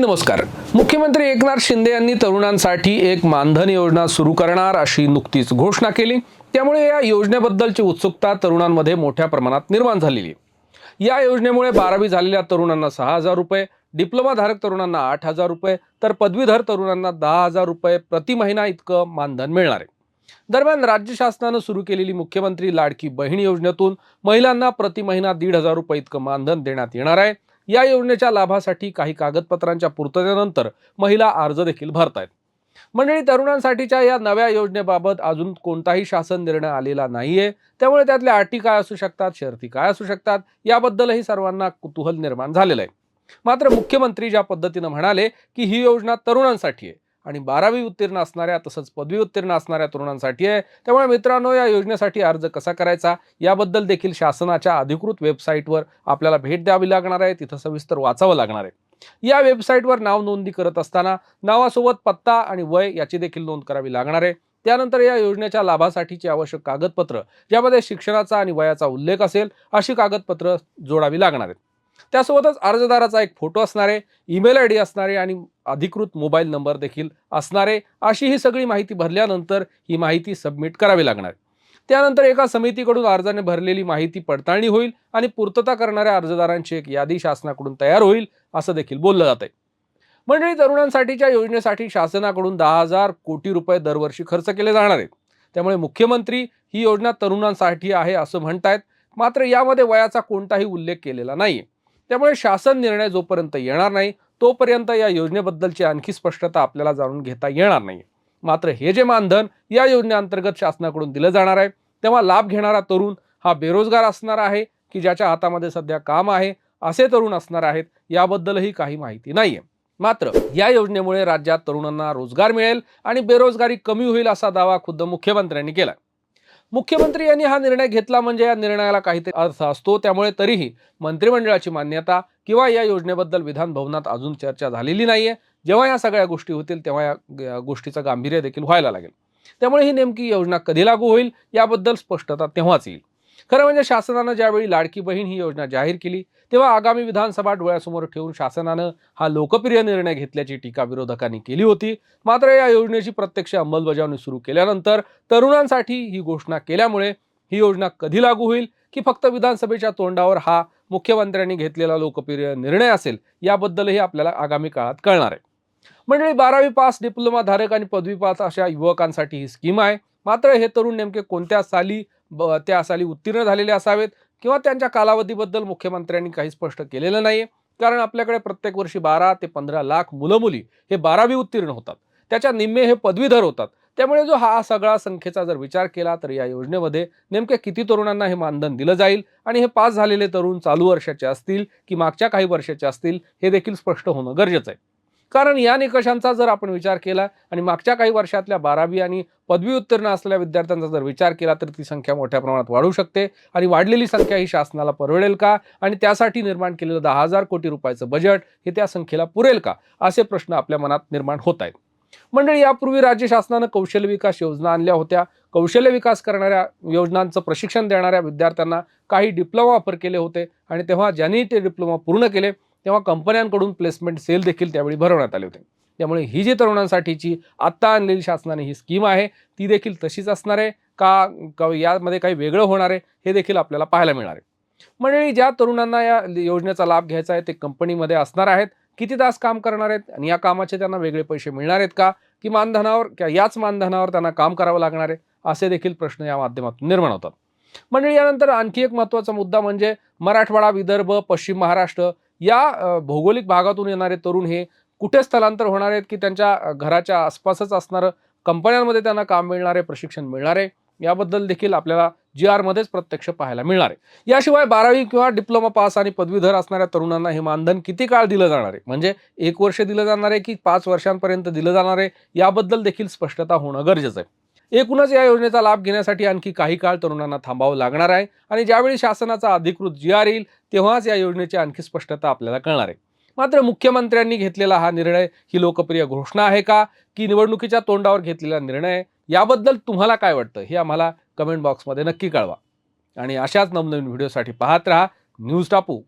नमस्कार. मुख्यमंत्री एकनाथ शिंदे यांनी तरुणांसाठी एक मानधन योजना सुरू करणार अशी नुकतीच घोषणा केली. त्यामुळे या योजनेबद्दलची उत्सुकता तरुणांमध्ये मोठ्या प्रमाणात निर्माण झालेली आहे. या योजनेमुळे बारावी झालेल्या तरुणांना सहा हजार रुपये डिप्लोमाधारक तरुणांना आठ हजार रुपये तर पदवीधर तरुणांना दहा हजार रुपये प्रति महिना इतकं मानधन मिळणार आहे. दरम्यान राज्य शासनानं सुरू केलेली मुख्यमंत्री लाडकी बहीण योजनेतून महिलांना प्रति महिना दीड हजार रुपये इतकं मानधन देण्यात येणार आहे. या योजनेच्या लाभासाठी काही कागदपत्रांच्या पूर्ततेनंतर महिला अर्ज देखील भरतायत. मंडळी तरुणांसाठीच्या या नव्या योजनेबाबत अजून कोणताही शासन निर्णय आलेला नाहीये. त्यामुळे त्यातल्या अटी काय असू शकतात शर्ती काय असू शकतात याबद्दलही सर्वांना कुतूहल निर्माण झालेलं आहे. मात्र मुख्यमंत्री ज्या पद्धतीनं म्हणाले की ही योजना तरुणांसाठी आहे आणि बारावी उत्तीर्ण असणाऱ्या तसंच पदवी उत्तीर्ण असणाऱ्या तरुणांसाठी आहे. त्यामुळे मित्रांनो या योजनेसाठी अर्ज कसा करायचा? याबद्दल देखील शासनाच्या अधिकृत वेबसाईटवर आपल्याला भेट द्यावी लागणार आहे. तिथं सविस्तर वाचावं लागणार आहे. या वेबसाईटवर नाव नोंदणी करत असताना नावासोबत पत्ता आणि वय याची देखील नोंद करावी लागणार आहे. त्यानंतर या योजनेच्या लाभासाठीची आवश्यक कागदपत्र ज्यामध्ये शिक्षणाचा आणि वयाचा उल्लेख असेल अशी कागदपत्र जोडावी लागणार आहेत. त्यासोबतच अर्जदाराचा एक फोटो असणारे ईमेल आय डी असणारे आणि अधिकृत मोबाईल नंबर देखील असणारे अशी ही सगळी माहिती भरल्यानंतर ही माहिती सबमिट करावी लागणार. त्यानंतर एका समितीकडून अर्जाने भरलेली माहिती पडताळणी होईल आणि पूर्तता करणाऱ्या अर्जदारांची एक यादी शासनाकडून तयार होईल असं देखील बोललं जात आहे मंडळी तरुणांसाठीच्या योजनेसाठी शासनाकडून दहा हजार कोटी रुपये दरवर्षी खर्च केले जाणार आहेत. त्यामुळे मुख्यमंत्री ही योजना तरुणांसाठी आहे असं म्हणतायत. मात्र यामध्ये वयाचा कोणताही उल्लेख केलेला नाही त्यामुळे शासन निर्णय जोपर्यंत येणार नाही तोपर्यंत या योजनेबद्दलची आणखी स्पष्टता आपल्याला जाणून घेता येणार नाही मात्र हे जे मानधन या योजनेअंतर्गत शासनाकडून दिलं जाणार आहे तेव्हा लाभ घेणारा तरुण हा बेरोजगार असणार आहे की ज्याच्या हातामध्ये सध्या काम आहे असे तरुण असणार आहेत याबद्दलही काही माहिती नाही आहे मात्र या योजनेमुळे राज्यात तरुणांना रोजगार मिळेल आणि बेरोजगारी कमी होईल असा दावा खुद्द मुख्यमंत्र्यांनी केला मुख्यमंत्री यांनी हा निर्णय घेतला म्हणजे या निर्णयाला काहीतरी अर्थ असतो. त्यामुळे तरीही मंत्रिमंडळाची मान्यता किंवा या योजनेबद्दल विधान भवनात अजून चर्चा झालेली नाहीये. जेव्हा या सगळ्या गोष्टी होतील तेव्हा या गोष्टीचं गांभीर्य देखील व्हायला लागेल. त्यामुळे ही नेमकी योजना कधी लागू होईल याबद्दल स्पष्टता तेव्हाच येईल. खरं म्हणजे शासनानं ज्यावेळी लाडकी बहीण ही योजना जाहीर केली तेव्हा आगामी विधानसभा डोळ्यासमोर ठेवून शासनानं हा लोकप्रिय निर्णय घेतल्याची टीका विरोधकांनी केली होती. मात्र या योजनेची प्रत्यक्ष अंमलबजावणी सुरू केल्यानंतर तरुणांसाठी ही घोषणा केल्यामुळे ही योजना कधी लागू होईल की फक्त विधानसभेच्या तोंडावर हा मुख्यमंत्र्यांनी घेतलेला लोकप्रिय निर्णय असेल याबद्दलही आपल्याला आगामी काळात कळणार आहे. मंडळी बारावी पास डिप्लोमा धारक आणि पदवी पास अशा युवकांसाठी ही स्कीम आहे. मात्र हे तरुण नेमके कोणत्या साली ब- त्या साली उत्तीर्ण झालेले असावेत किंवा त्यांच्या कालावधीबद्दल मुख्यमंत्र्यांनी काही स्पष्ट केलेलं नाही कारण आपल्याकडे प्रत्येक वर्षी बारा ते पंधरा लाख मुलं मुली हे बारावी उत्तीर्ण होतात. त्याच्या निम्मे हे पदवीधर होतात. त्यामुळे जो हा सगळा संख्येचा जर विचार केला तर या योजनेमध्ये नेमके किती तरुणांना हे मानधन दिलं जाईल आणि हे पास झालेले तरुण चालू वर्षाचे असतील की मागच्या काही वर्षाचे असतील हे देखील स्पष्ट होणं गरजेचं आहे. कारण या निकषांचा जर आपण विचार केला आणि मागच्या काही वर्षातल्या बारावी आणि पदवी उत्तीर्ण असलेल्या विद्यार्थ्यांचा जर विचार केला तर ती संख्या मोठ्या प्रमाणात वाढू शकते. आणि वाढलेली संख्या ही शासनाला परवडेल का? आणि त्यासाठी निर्माण केलेलं दहा हजार कोटी रुपयाचं बजेट हे त्या संख्येला पुरेल का? असे प्रश्न आपल्या मनात निर्माण होत आहेत. मंडळी यापूर्वी राज्य शासनानं कौशल्य विकास योजना आणल्या होत्या. कौशल्य विकास करणाऱ्या योजनांचं प्रशिक्षण देणाऱ्या विद्यार्थ्यांना काही डिप्लोमा ऑफर केले होते. आणि तेव्हा ज्यांनी ते डिप्लोमा पूर्ण केले तेव्हा कंपन्यांकडून प्लेसमेंट सेल देखील त्यावेळी भरवण्यात आले होते. त्यामुळे ही जी तरुणांसाठीची आत्ता आणलेली शासनाने ही स्कीम आहे ती देखील तशीच असणार आहे का यामध्ये काही वेगळं होणार आहे हे देखील आपल्याला पाहायला मिळणार आहे. मंडळी ज्या तरुणांना या योजनेचा लाभ घ्यायचा आहे ते कंपनीमध्ये असणार आहेत. किती तास काम करणार आहेत आणि या कामाचे त्यांना वेगळे पैसे मिळणार आहेत का? की मानधनावर किंवा याच मानधनावर त्यांना काम करावं लागणार आहे? असे देखील प्रश्न या माध्यमातून निर्माण होतात. मंडळी यानंतर आणखी एक महत्त्वाचा मुद्दा म्हणजे मराठवाडा विदर्भ पश्चिम महाराष्ट्र या भौगोलिक भागातून येणारे तरुण हे कुठे स्थलांतर होणार आहेत की त्यांच्या घराच्या आसपासच असणारं कंपन्यांमध्ये त्यांना काम मिळणार आहे प्रशिक्षण मिळणार आहे याबद्दल देखील आपल्याला जी आरमध्येच प्रत्यक्ष पाहायला मिळणार आहे. याशिवाय बारावी किंवा डिप्लोमा पास आणि पदवीधर असणाऱ्या तरुणांना हे मानधन किती काळ दिलं जाणार आहे? म्हणजे एक वर्ष दिलं जाणार आहे की पाच वर्षांपर्यंत दिलं जाणार आहे? याबद्दल देखील स्पष्टता होणं गरजेचं आहे. एकूणच या योजनेचा लाभ घेण्यासाठी आणखी काही काळ तरुणांना थांबावं लागणार आहे. आणि ज्यावेळी शासनाचा अधिकृत जी आर येईल तेव्हाच या योजनेची आणखी स्पष्टता आपल्याला कळणार आहे. मात्र मुख्यमंत्र्यांनी घेतलेला हा निर्णय ही लोकप्रिय घोषणा आहे का? की निवडणुकीच्या तोंडावर घेतलेला निर्णय याबद्दल तुम्हाला काय वाटतं? हे आम्हाला कमेंट बॉक्समध्ये नक्की कळवा. आणि अशाच नवनवीन व्हिडिओसाठी पाहत राहा. न्यूज टापू.